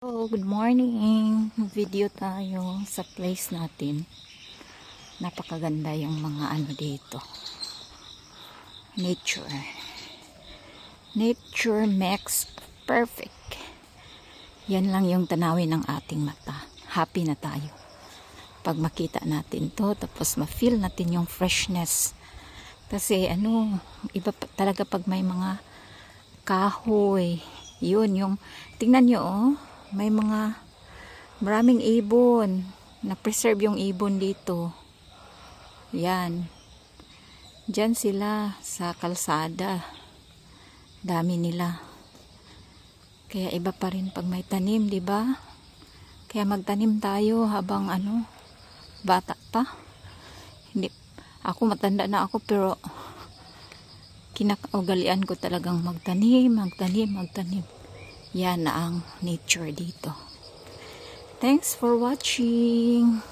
Hello, good morning. Video tayo sa place natin. Napakaganda yung mga ano dito. Nature. Nature makes perfect. Yan lang yung tanawin ng ating mata. Happy na tayo. Pag makita natin to, tapos ma-feel natin yung freshness. Kasi ano, iba talaga pag may mga kahoy. Yun, yung, tingnan nyo oh, may mga maraming ibon. Na-preserve yung ibon dito. Yan. Diyan sila sa kalsada. Dami nila. Kaya iba pa rin pag may tanim, di ba? Kaya magtanim tayo habang ano, bata pa. Hindi, ako matanda na ako pero kinakaugalian ko talagang magtanim, magtanim, magtanim. Yan na ang nature dito. Thanks for watching.